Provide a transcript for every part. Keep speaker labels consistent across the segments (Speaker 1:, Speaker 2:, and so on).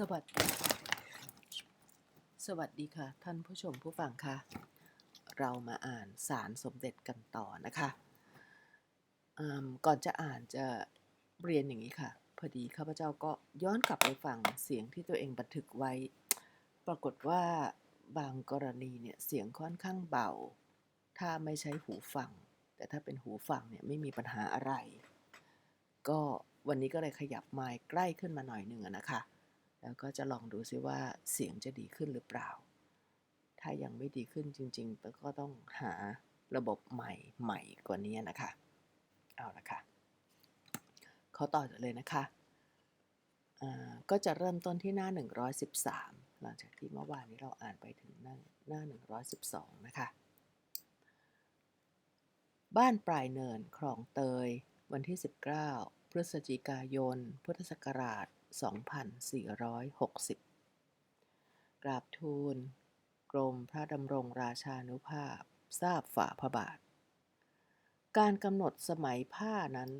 Speaker 1: สวัสดี สวัสดีค่ะ ท่านผู้ชมผู้ฟังค่ะ เรามาอ่านสารสมเด็จกันต่อนะคะก่อนจะอ่านจะเรียนอย่างนี้ค่ะ พอดีข้าพเจ้าก็ย้อนกลับไปฟังเสียงที่ตัวเองบันทึกไว้ ปรากฏว่าบางกรณีเนี่ยเสียงค่อนข้างเบา ถ้าไม่ใช้หูฟัง แต่ถ้าเป็นหูฟังเนี่ยไม่มีปัญหาอะไร ก็วันนี้ก็เลยขยับไมค์ใกล้ขึ้นมาหน่อยหนึ่งนะคะ แล้วก็จะลองดูซิว่าเสียงจะดีขึ้นหรือเปล่า ถ้ายังไม่ดีขึ้นจริงๆ ก็ต้องหาระบบใหม่ใหม่กว่านี้นะคะ เอาละค่ะเขาต่อเลยนะคะก็จะเริ่มต้นที่หน้า 113 หลังจากที่เมื่อวานนี้เราอ่านไปถึงหน้าหน้า 112 นะคะ บ้านปลายเนินคลองเตย วันที่ 19 พฤศจิกายน พุทธศักราช 2460 กราบทูล กรมพระดำรงราชานุภาพ ทราบฝ่าพระบาท การกำหนดสมัยผ้านั้น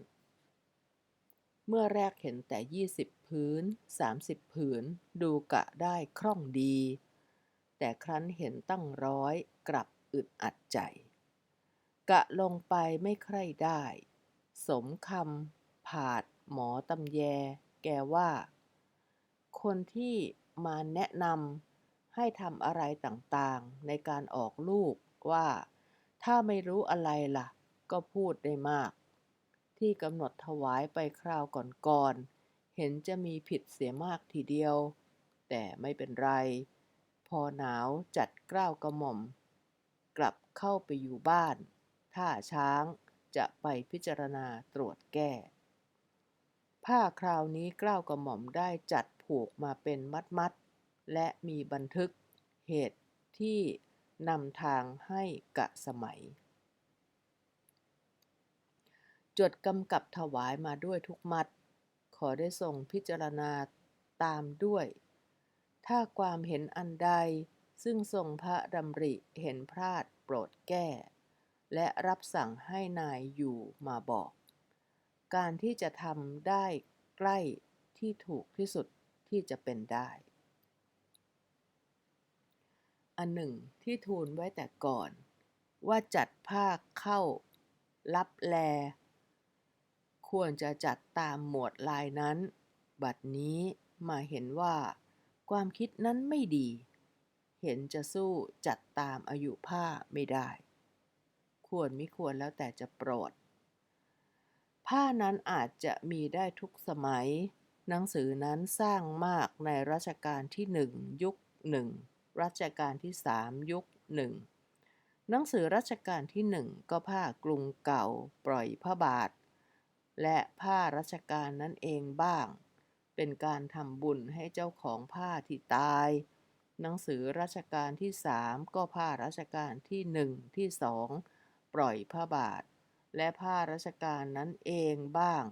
Speaker 1: เมื่อแรกเห็นแต่ 20 พื้น 30 ผืน ดูกะได้คล่องดี แต่ครั้นเห็นตั้งร้อยกลับอึดอัดใจ กะลงไปไม่ใคร่ได้ สมคำผาดหมอตำแย แกว่า คนที่มาแนะนำให้ทำอะไรต่างๆ ในการออกลูกว่า ถ้าไม่รู้อะไรล่ะ ก็พูดได้มาก ที่กำหนดถวายไปคราวก่อนๆเห็นจะมีผิดเสียมากทีเดียว แต่ไม่เป็นไร พอหนาวจัดเกล้าวกระหม่อม กลับเข้าไปอยู่บ้านท่าช้างจะไปพิจารณาตรวจแก้ ผ้าคราวนี้เกล้าวกระหม่อมได้จัดผูกมาเป็นมัดๆและมีบันทึกเหตุที่นำทางให้กะสมัย จดกำกับถวายมาด้วยทุกมัด ขอได้ส่งพิจารณาตามด้วย ถ้าความเห็นอันใดซึ่งทรงพระดำริเห็นพลาดโปรดแก้ และรับสั่งให้นายอยู่มาบอก การที่จะทำได้ใกล้ที่ถูกที่สุดที่จะเป็นได้ อันหนึ่งที่ทูลไว้แต่ก่อน ว่าจัดภาคเข้า รับแล ควรจะจัดตามหมวดลายนั้น บัดนี้มาเห็นว่า ความคิดนั้นไม่ดี เห็นจะสู้จัดตามอายุผ้าไม่ได้ ควรไม่ควรแล้วแต่จะโปรด ผ้านั้นอาจจะมีได้ทุกสมัย หนังสือนั้นสร้างมากในรัชกาลที่หนึ่งยุคหนึ่งรัชกาลที่สามยุคหนึ่งหนังสือรัชกาลที่หนึ่งก็ผ้ากรุงเก่าปล่อยพระบาท และผ้ารัชกาลนั้นเองบ้าง เป็นการทำบุญให้เจ้าของผ้าที่ตาย หนังสือรัชกาลที่สามก็ผ้ารัชกาลที่หนึ่งที่สองปล่อยพระบาท และผ้ารัชกาลนั้นเองบ้าง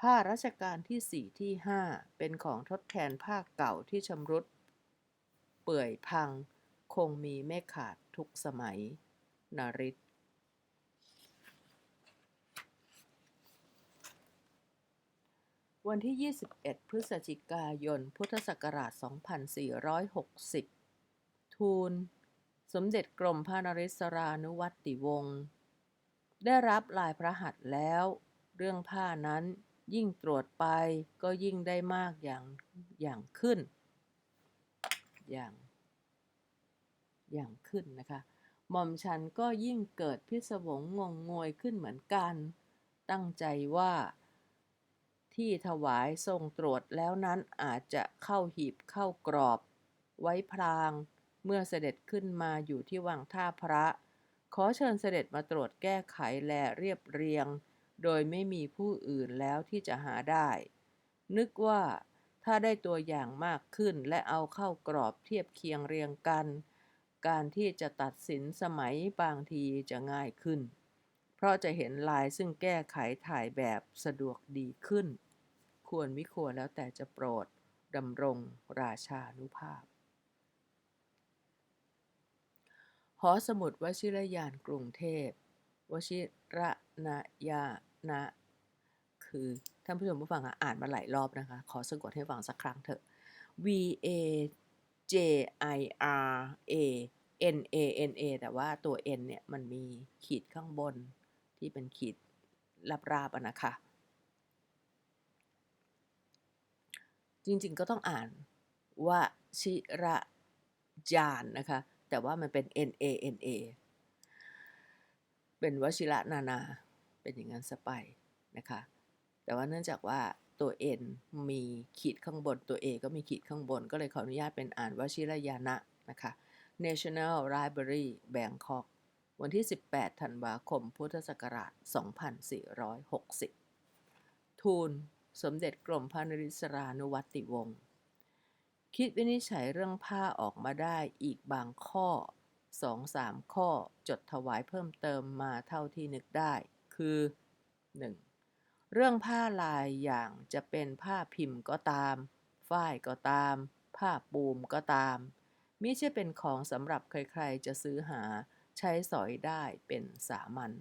Speaker 1: ผ้ารัชกาลที่สี่ที่ห้าเป็นของทดแทนผ้าเก่าที่ชำรุด เปื่อยพัง คงมีไม่ขาดทุกสมัยนริศวันที่ 21 พฤศจิกายน พุทธศักราช 2460 ทูล สมเด็จกรมพระนริศรานุวัติวงศ์ ได้รับลายพระหัตถ์แล้ว เรื่องผ้านั้นยิ่งตรวจไปก็ยิ่งได้มากอย่างอย่างขึ้น อย่าง อย่างขึ้นนะคะหม่อมฉันก็ยิ่งเกิดพิศวงงงงวยขึ้นเหมือนกัน ตั้งใจว่า ที่ถวายทรงตรวจแล้วนั้นอาจจะเข้าหีบเข้ากรอบ ไว้พลาง เมื่อเสด็จขึ้นมาอยู่ที่วังท่าพระ ขอเชิญเสด็จมาตรวจแก้ไขแลเรียบเรียง โดยไม่มีผู้อื่นแล้วที่จะหาได้ นึกว่าถ้าได้ตัวอย่างมากขึ้นและเอาเข้ากรอบเทียบเคียงเรียงกัน การที่จะตัดสินสมัยบางทีจะง่ายขึ้น เพราะจะเห็นลายซึ่งแก้ไขถ่ายแบบสะดวกดีขึ้น ควรมิควรแล้วแต่จะโปรดดำรงราชานุภาพ ห อสมุดวชิรยานกรุงเทพ วชิระนยานะ คือท่านผู้ชมผู้ฟังอ่านมาหลายรอบนะคะ ขอสะกดให้ฟังสักครั้งเถอะ V A J I R A N A N A แต่ว่าตัว N เนี่ย มันมีขีดข้างบนที่เป็นขีดราบๆอะนะคะ จริงๆก็ต้องอ่านว่าชิระจานนะคะ แต่ว่ามันเป็น N A N A เป็นวชิระนานา เป็นอย่างนั้นสไปนะคะ แต่ว่าเนื่องจากว่าตัว N มีขีดข้างบนตัว A ก็มีขีดข้างบน ก็เลยขออนุญาตเป็นอ่านวชิรยานะนะคะ National Library Bangkok วันที่ 18 ธันวาคม พุทธศักราช 2460 ทูล สมเด็จกรมพระนริศรานุวัติวงศ์ คิดวินิจฉัยเรื่องผ้าออกมาได้อีกบางข้อ2-3ข้อจดถวายเพิ่มเติมมาเท่าที่นึกได้ คือ 1. เรื่องผ้าลายอย่างจะเป็นผ้าพิมพ์ก็ตาม ฝ้ายก็ตาม ผ้าปูมก็ตาม มิใช่เป็นของสำหรับใครๆจะซื้อหาใช้สอยได้เป็นสามัญ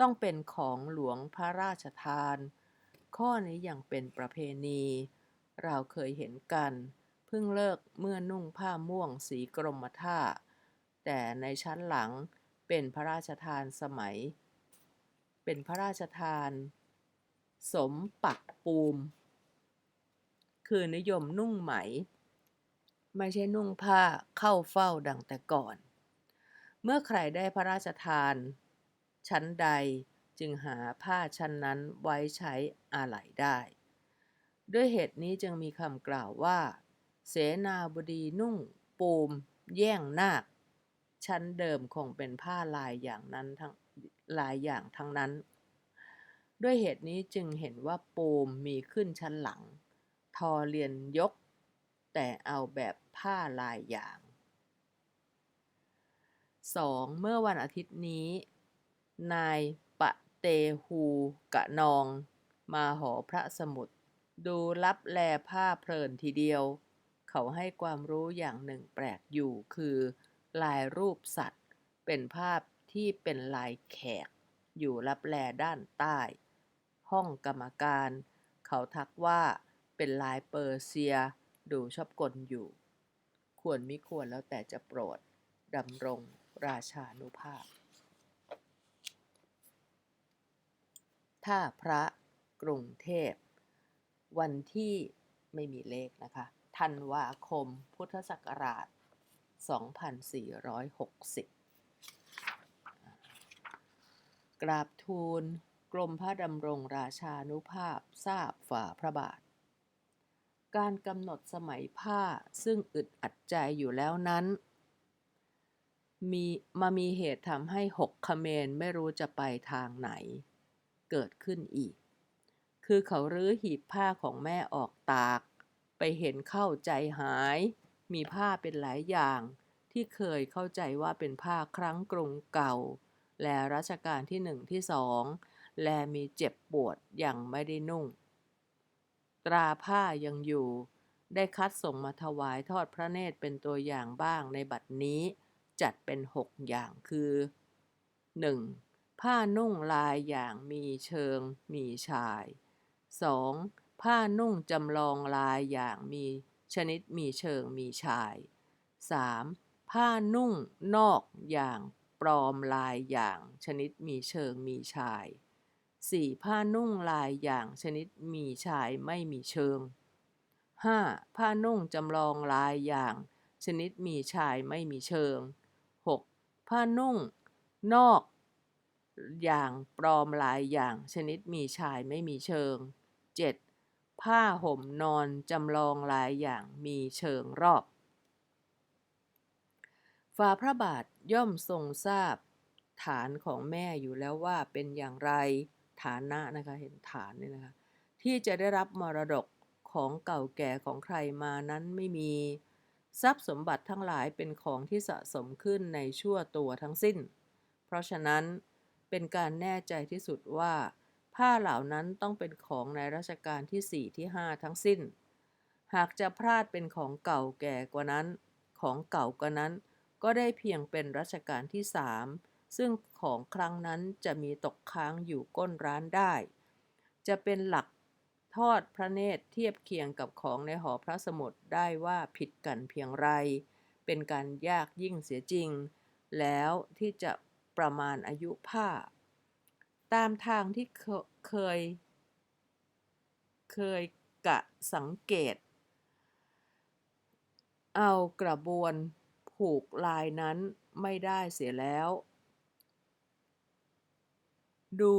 Speaker 1: ต้องเป็นของหลวงพระราชทาน ข้อนี้ยังเป็นประเพณี เราเคยเห็นกัน เพิ่งเลิกเมื่อนุ่งผ้าม่วงสีกรมท่า แต่ในชั้นหลังเป็นพระราชทานสมัย เป็นพระราชทาน สมปักปูม คือนิยมนุ่งไหม ไม่ใช่นุ่งผ้าเข้าเฝ้าดังแต่ก่อน เมื่อใครได้พระราชทาน ชั้นใดจึงหาผ้าชั้นนั้นไว้ใช้อาไหลได้ ด้วยเหตุนี้จึงมีคำกล่าวว่า เสนาบดีนุ่ง ปูม แย่งนาค ชั้นเดิมคงเป็นผ้าลายอย่างนั้นทั้งลายอย่างทั้งนั้น ด้วยเหตุนี้จึงเห็นว่าปูมมีขึ้นชั้นหลัง ทอเรียนยก แต่เอาแบบผ้าลายอย่าง 2. เมื่อวันอาทิตย์นี้ นายปะเตฮูกะนอง มาหอพระสมุดดูรับแลผ้าเพลินทีเดียว เขาให้ความรู้อย่างหนึ่งแปลกอยู่คือ ลายรูปสัตว์ เป็นภาพที่เป็นลายแขก อยู่รับแลด้านใต้ ห้องกรรมการ เขาทักว่าเป็นลายเปอร์เซีย ดูชอบกลอยู่ ควรมิควรแล้วแต่จะโปรดดำรงราชานุภาพ ท่าพระกรุงเทพ วันที่ไม่มีเลขนะคะ ธันวาคม พุทธศักราช 2460 กราบทูลกรมพระดำรงราชานุภาพทราบฝ่าพระบาท การกำหนดสมัยผ้าซึ่งอึดอัดใจอยู่แล้วนั้น มีมามีเหตุทำให้หกขเมนไม่รู้จะไปทางไหน เกิดขึ้นอีก คือเขารื้อหีบผ้าของแม่ออกตาก ไปเห็นเข้าใจหาย มีผ้าเป็นหลายอย่าง ที่เคยเข้าใจว่าเป็นผ้าครั้งกรุงเก่า และรัชกาลที่หนึ่งที่สองและมีเจ็บปวดอย่างไม่ได้นุ่ง ตราผ้ายังอยู่ ได้คัดส่งมาถวายทอดพระเนตรเป็นตัวอย่างบ้างในบัดนี้ จัดเป็นหกอย่างคือ 1. ผ้านุ่งลายอย่างมีเชิงมีชาย 2. ผ้านุ่งจำลองลายอย่างมีชนิดมีเชิงมีชาย 3. ผ้านุ่งนอกอย่างปลอมลายอย่างชนิดมีเชิงมีชาย 4. ผ้านุ่งลายอย่างชนิดมีชายไม่มีเชิง 5. ผ้านุ่งจำลองลายอย่างชนิดมีชายไม่มีเชิง 6. ผ้านุ่งนอกอย่างปลอมลายอย่างชนิดมีชายไม่มีเชิง 7. ผ้าห่มนอนจำลองลายอย่างมีเชิงรอบฝ่าพระบาทย่อมทรงทราบฐานของแม่อยู่แล้วว่าเป็นอย่างไรฐานะนะคะเห็นฐานนี่นะคะที่จะได้รับมรดกของเก่าแก่ของใครมานั้นไม่มี ทรัพย์สมบัติทั้งหลายเป็นของที่สะสมขึ้นในชั่วตัวทั้งสิ้น เพราะฉะนั้นเป็นการแน่ใจที่สุดว่า ผ้าเหล่านั้นต้องเป็นของในรัชกาลที่4ที่5ทั้งสิ้น หากจะพลาดเป็นของเก่าแก่กว่านั้น ของเก่ากว่านั้น ก็ได้เพียงเป็นรัชกาลที่สามซึ่งของครั้งนั้นจะมีตกค้างอยู่ก้นร้านได้ จะเป็นหลักทอดพระเนตรเทียบเคียงกับของในหอพระสมุดได้ว่าผิดกันเพียงไร เป็นการยากยิ่งเสียจริง แล้วที่จะประมาณอายุผ้า ตามทางที่เคเคย เคยกะสังเกต เอากระบวนผูกลายนั้นไม่ได้เสียแล้ว ดู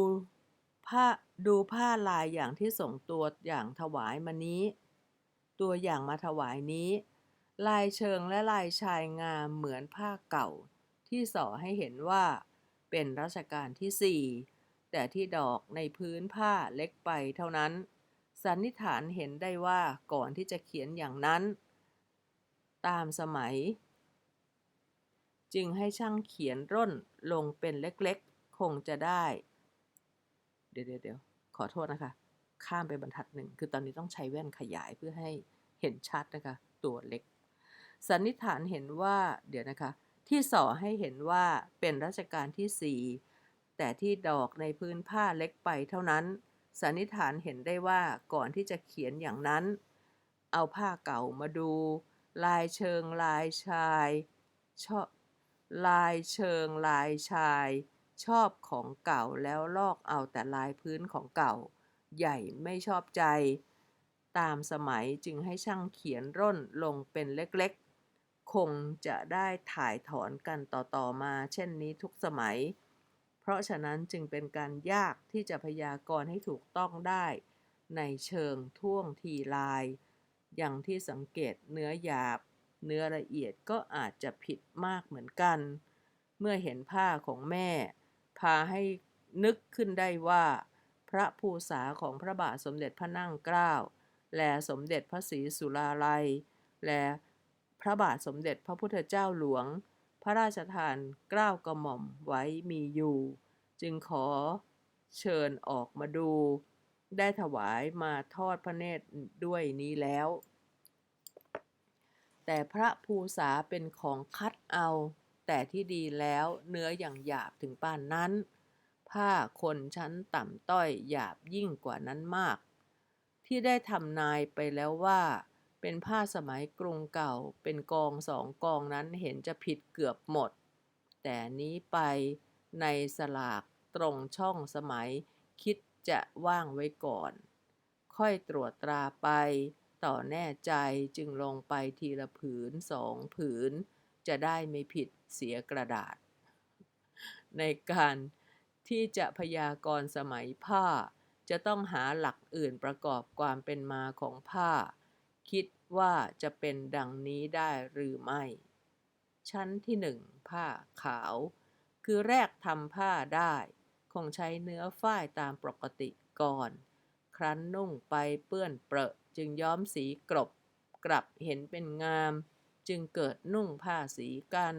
Speaker 1: ผ้าดูผ้าลายอย่างที่ส่งตัวอย่างถวายมานี้ ตัวอย่างมาถวายนี้ ลายเชิงและลายชายงามเหมือนผ้าเก่า ที่ส่อให้เห็นว่าเป็นรัชกาลที่สี่ แต่ที่ดอกในพื้นผ้าเล็กไปเท่านั้น สันนิษฐานเห็นได้ว่าก่อนที่จะเขียนอย่างนั้น ตามสมัย จึงให้ช่างเขียนร่นลงเป็นเล็กๆ คงจะได้ เดี๋ยวเดี๋ยวขอโทษนะคะ ข้ามไปบรรทัดหนึ่ง คือตอนนี้ต้องใช้แว่นขยายเพื่อให้เห็นชัดนะคะ ตัวเล็ก สันนิษฐานเห็นว่า เดี๋ยวนะคะ ที่ส่อให้เห็นว่าเป็นรัชกาลที่สี่ แต่ที่ดอกในพื้นผ้าเล็กไปเท่านั้น สันนิษฐานเห็นได้ว่าก่อนที่จะเขียนอย่างนั้น เอาผ้าเก่ามาดู ลายเชิงลายชายชอบลายเชิงลายชาย ชอบของเก่าแล้วลอกเอาแต่ลายพื้นของเก่า ใหญ่ไม่ชอบใจ ตามสมัยจึงให้ช่างเขียนร่นลงเป็นเล็กๆ คงจะได้ถ่ายถอนกันต่อๆมาเช่นนี้ทุกสมัย ราะฉะนั้นจึงเป็นการยากที่จะพยากรณ์ให้ถูกต้องได้ ในเชิงท่วงทีลาย อย่างที่สังเกตเนื้อหยาบ เนื้อละเอียดก็อาจจะผิดมากเหมือนกัน เมื่อเห็นผ้าของแม่ พาให้นึกขึ้นได้ว่า พระภูษาของพระบาทสมเด็จพระนั่งเกล้า และสมเด็จพระศรีสุราลัย และพระบาทสมเด็จพระพุทธเจ้าหลวง ระราชทานเกล้ากระหม่อมไว้มีอยู่ จึงขอเชิญออกมาดู ได้ถวายมาทอดพระเนตรด้วยนี้แล้ว แต่พระภูษาเป็นของคัดเอา แต่ที่ดีแล้วเนื้ออย่างหยาบถึงปานนั้น ผ้าคนชั้นต่ำต้อยหยาบยิ่งกว่านั้นมาก ที่ได้ทำนายไปแล้วว่า เป็นผ้าสมัยกรุงเก่า เป็นกองสองกองนั้นเห็นจะผิดเกือบหมด แต่นี้ไปในสลากตรงช่องสมัยคิดจะว่างไว้ก่อน ค่อยตรวจตราไปต่อแน่ใจจึงลงไปทีละผืนสองผืน จะได้ไม่ผิดเสียกระดาษ ในการที่จะพยากรณ์สมัยผ้า จะต้องหาหลักอื่นประกอบความเป็นมาของผ้า คิดว่าจะเป็นดังนี้ได้หรือไม่ ชั้นที่หนึ่งผ้าขาว คือแรกทำผ้าได้ คงใช้เนื้อฝ้ายตามปกติก่อน ครั้นนุ่งไปเปื้อนเปรอะจึงย้อมสีกรบ กลับเห็นเป็นงาม จึงเกิดนุ่งผ้าสีกัน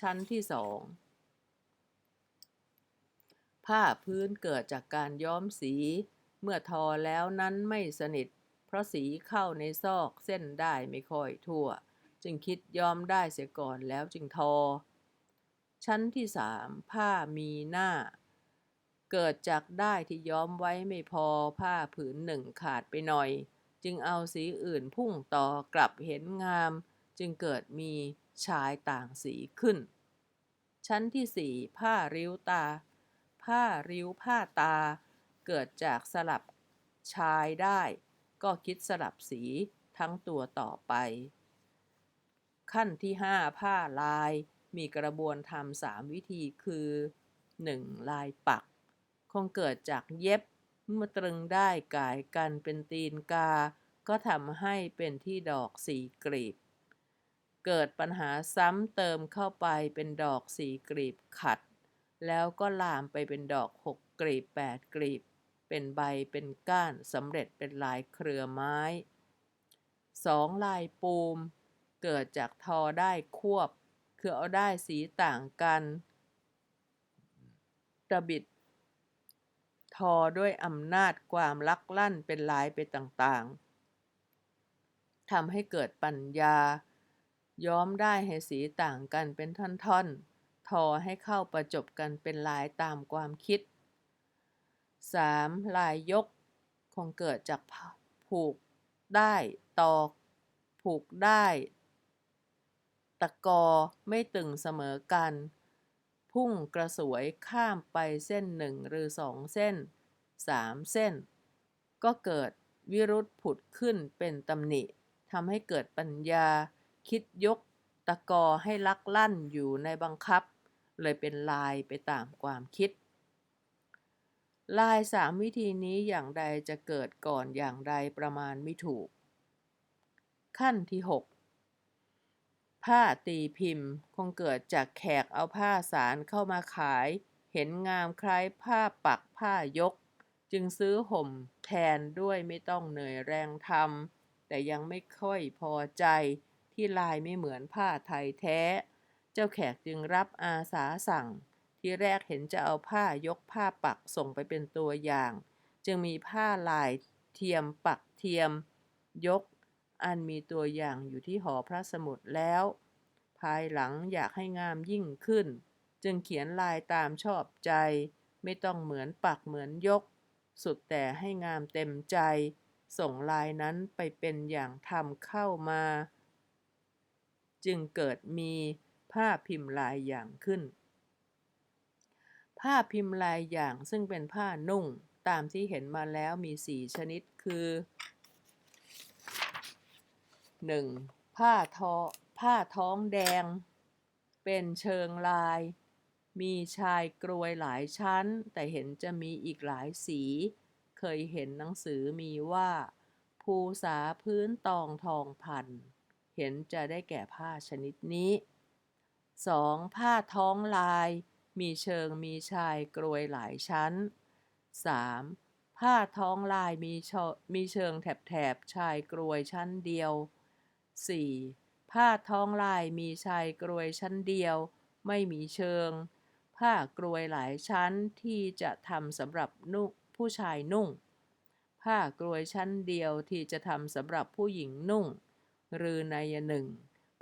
Speaker 1: ชั้นที่สองผ้าพื้นเกิดจากการย้อมสี เมื่อทอแล้วนั้นไม่สนิท เพราะสีเข้าในซอกเส้นได้ไม่ค่อยทั่ว จึงคิดยอมได้เสียก่อนแล้วจึงทอ ชั้นที่สามผ้ามีหน้า เกิดจากได้ที่ย้อมไว้ไม่พอผ้าผืนหนึ่งขาดไปหน่อย จึงเอาสีอื่นพุ่งต่อกลับเห็นงาม จึงเกิดมีชายต่างสีขึ้น ชั้นที่สี่ผ้าริ้วตา ผ้าริ้วผ้าตา เกิดจากสลับชายได้ ก็คิดสลับสีทั้งตัวต่อไป ขั้นที่ห้าผ้าลายมีกระบวนทำสามวิธีคือ 1. ลายปัก คงเกิดจากเย็บเมื่อตรึงได้กายกันเป็นตีนกา ก็ทำให้เป็นที่ดอกสีกลีบ เกิดปัญหาซ้ำเติมเข้าไปเป็นดอกสีกลีบขัด แล้วก็ลามไปเป็นดอกหกกลีบแปดกลีบ เป็นใบเป็นก้านสำเร็จเป็นลายเครือไม้ 2. ลายปูม เกิดจากทอได้ควบ คือเอาได้สีต่างกันตะบิด ทอด้วยอำนาจความลักลั่นเป็นลายไปต่างๆทำให้เกิดปัญญา ย้อมได้ให้สีต่างกันเป็นท่อนๆทอให้เข้าประจบกันเป็นลายตามความคิด 3. ลายยกคงเกิดจากผูกได้ตอก ผูกได้ ตะกอไม่ตึงเสมอกัน พุ่งกระสวยข้ามไปเส้นหนึ่งหรือสองเส้นสามเส้น ก็เกิดวิรุธผุดขึ้นเป็นตำหนิทำให้เกิดปัญญา คิดยกตะกอให้ลักลั่นอยู่ในบังคับ เลยเป็นลายไปตามความคิด ลายสามวิธีนี้อย่างใดจะเกิดก่อนอย่างใดประมาณไม่ถูก ขั้นที่ 6 ผ้าตีพิมพ์คงเกิดจากแขกเอาผ้าสารเข้ามาขาย เห็นงามคล้ายผ้าปักผ้ายก จึงซื้อห่มแทนด้วยไม่ต้องเหนื่อยแรงทำแต่ยังไม่ค่อยพอใจที่ลายไม่เหมือนผ้าไทยแท้ เจ้าแขกจึงรับอาสาสั่ง ที่แรกเห็นจะเอาผ้ายกผ้าปักส่งไปเป็นตัวอย่าง จึงมีผ้าลายเทียมปักเทียม ยก อันมีตัวอย่างอยู่ที่หอพระสมุดแล้ว ภายหลังอยากให้งามยิ่งขึ้น จึงเขียนลายตามชอบใจ ไม่ต้องเหมือนปักเหมือนยก สุดแต่ให้งามเต็มใจ ส่งลายนั้นไปเป็นอย่างทำเข้ามา จึงเกิดมีผ้าพิมพ์ลายอย่างขึ้น ผ้าพิมพ์ลายอย่างซึ่งเป็นผ้านุ่งตามที่เห็นมาแล้วมีสี่ชนิดคือ 1. ผ้าทอผ้าท้องแดง เป็นเชิงลาย มีชายกรวยหลายชั้น แต่เห็นจะมีอีกหลายสี เคยเห็นหนังสือมีว่า ภูษาพื้นตองทองพัน เห็นจะได้แก่ผ้าชนิดนี้ 2. ผ้าท้องลาย มีเชิงมีชายกรวยหลายชั้น 3. ผ้าท้องลายมีชมีเชิงแถบแถบชายกรวยชั้นเดียว 4. ผ้าท้องลายมีชายกรวยชั้นเดียว ไม่มีเชิง ผ้ากรวยหลายชั้นที่จะทำสำหรับนุ่งผู้ชายนุ่ง ผ้ากรวยชั้นเดียวที่จะทำสำหรับผู้หญิงนุ่ง หรือในหนึ่ง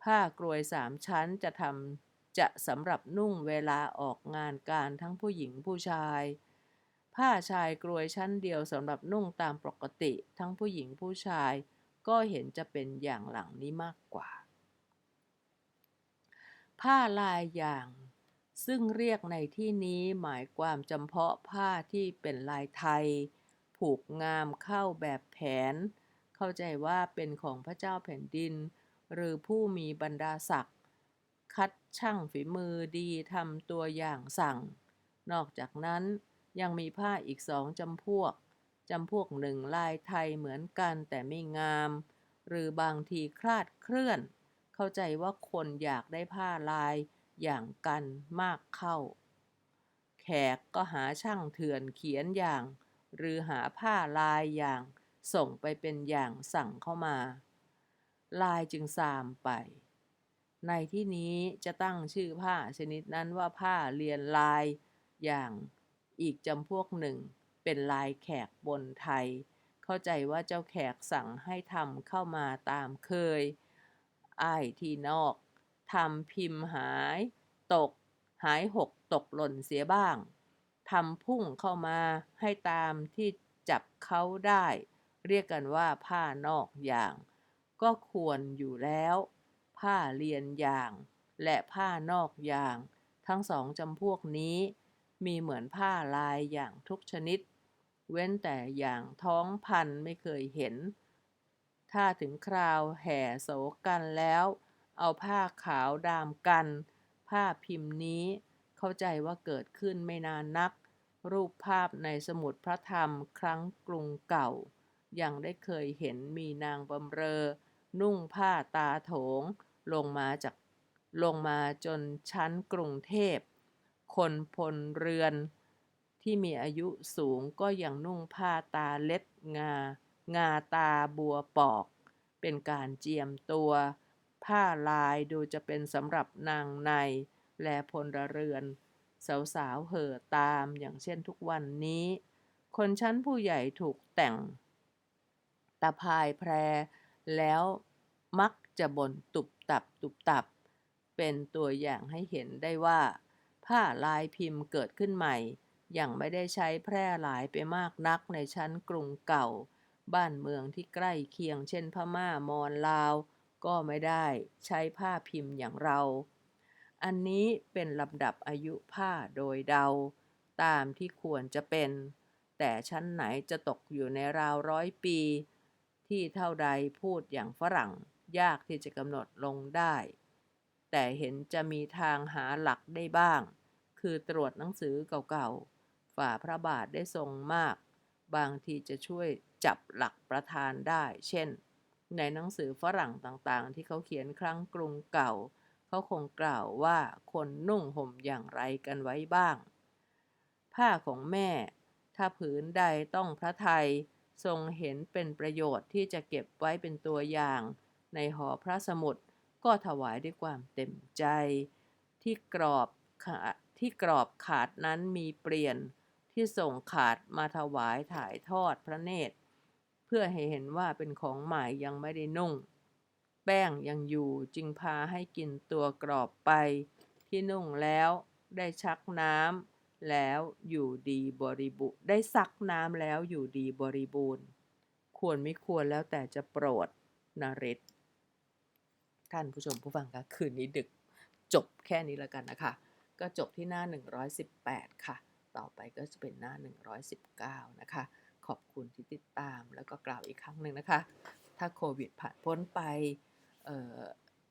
Speaker 1: ผ้ากรวยสามชั้นจะทำ จะสำหรับนุ่งเวลาออกงานการทั้งผู้หญิงผู้ชาย ผ้าชายกรวยชั้นเดียวสำหรับนุ่งตามปกติทั้งผู้หญิงผู้ชาย ก็เห็นจะเป็นอย่างหลังนี้มากกว่า ผ้าลายอย่าง ซึ่งเรียกในที่นี้หมายความจำเพาะผ้าที่เป็นลายไทย ผูกงามเข้าแบบแผน เข้าใจว่าเป็นของพระเจ้าแผ่นดิน หรือผู้มีบรรดาศักดิ์คัด ช่างฝีมือดีทำตัวอย่างสั่ง นอกจากนั้นยังมีผ้าอีกสองจำพวก จำพวกหนึ่งลายไทยเหมือนกันแต่ไม่งาม หรือบางทีคลาดเคลื่อน เข้าใจว่าคนอยากได้ผ้าลายอย่างกันมากเข้า แขกก็หาช่างเถื่อนเขียนอย่าง หรือหาผ้าลายอย่าง ส่งไปเป็นอย่างสั่งเข้ามา ลายจึงซามไป ในที่นี้จะตั้งชื่อผ้าชนิดนั้นว่าผ้าเรียนลายอย่างอีกจำพวกหนึ่ง เป็นลายแขกบนไทย เข้าใจว่าเจ้าแขกสั่งให้ทำเข้ามาตามเคยอ้ายที่นอกทำพิมพ์หาย ตก หายหกตกหล่นเสียบ้างทำพุ่งเข้ามาให้ตามที่จับเขาได้ เรียกกันว่าผ้านอกอย่าง ก็ควรอยู่แล้ว ผ้าเรียนยาง และผ้านอกยาง ทั้งสองจำพวกนี้ มีเหมือนผ้าลายอย่างทุกชนิด เว้นแต่อย่างท้องพันไม่เคยเห็น ถ้าถึงคราวแห่โศกันแล้ว เอาผ้าขาวดามกัน ผ้าพิมพ์นี้เข้าใจว่าเกิดขึ้นไม่นานนัก รูปภาพในสมุดพระธรรมครั้งกรุงเก่ายังได้เคยเห็นมีนางบำเรอ นุ่งผ้าตาโถง ลงมาจากลงมาจนชั้นกรุงเทพ คนพลเรือนที่มีอายุสูงก็ยังนุ่งผ้าตาเล็ดงา งาตาบัวปอก เป็นการเจียมตัว ผ้าลายดูจะเป็นสำหรับนางใน และพลเรือน สาวๆเห่อตามอย่างเช่นทุกวันนี้ คนชั้นผู้ใหญ่ถูกแต่งตาพายแพรแล้ว มักจะบ่นตุบตับตุบตับ เป็นตัวอย่างให้เห็นได้ว่า ผ้าลายพิมพ์เกิดขึ้นใหม่ ยังไม่ได้ใช้แพร่หลายไปมากนักในชั้นกรุงเก่า บ้านเมืองที่ใกล้เคียงเช่นพม่ามอญลาว ก็ไม่ได้ใช้ผ้าพิมพ์อย่างเรา อันนี้เป็นลำดับอายุผ้าโดยเดา ตามที่ควรจะเป็น แต่ชั้นไหนจะตกอยู่ในราวร้อยปี ที่เท่าใดพูดอย่างฝรั่ง ยากที่จะกำหนดลงได้ แต่เห็นจะมีทางหาหลักได้บ้าง คือตรวจหนังสือเก่าๆ ฝ่าพระบาทได้ทรงมาก บางทีจะช่วยจับหลักประธานได้ เช่น ในหนังสือฝรั่งต่างๆ ที่เขาเขียนครั้งกรุงเก่า เขาคงกล่าวว่าคนนุ่งห่มอย่างไรกันไว้บ้าง ผ้าของแม่ ถ้าผืนใดต้องพระไทยทรงเห็นเป็นประโยชน์ที่จะเก็บไว้เป็นตัวอย่าง ในหอพระสมุดก็ถวายด้วยความเต็มใจ ที่กรอบที่กรอบขาดนั้นมีเปลี่ยนที่ส่งขาดมาถวายถ่ายทอดพระเนตร เพื่อให้เห็นว่าเป็นของใหม่ยังไม่ได้นุ่ง แป้งยังอยู่จึงพาให้กินตัวกรอบไป ที่นุ่งแล้วได้ชักน้ำแล้วอยู่ดีบริบูรณ์ได้ซักน้ำแล้วอยู่ดีบริบูรณ์ ควรไม่ควรแล้วแต่จะโปรดนริศ ท่านผู้ชมผู้ฟังคะคืนนี้ดึกจบแค่นี้แล้วกันนะคะ ก็จบที่หน้า 118 ค่ะ ต่อไปก็จะเป็นหน้า 119 นะคะ ขอบคุณที่ติดตามแล้วก็กล่าวอีกครั้งหนึ่งนะคะ ถ้าโควิดผ่านพ้นไป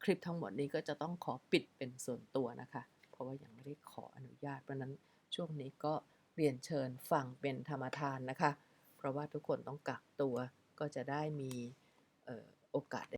Speaker 1: คลิปทั้งหมดนี้ก็จะต้องขอปิดเป็นส่วนตัวนะคะ เพราะว่ายังไม่ได้ขออนุญาต เพราะนั้นช่วงนี้ก็เรียนเชิญฟังเป็นธรรมทานนะคะ เพราะว่าทุกคนต้องกักตัวก็จะได้มีโอกาสได้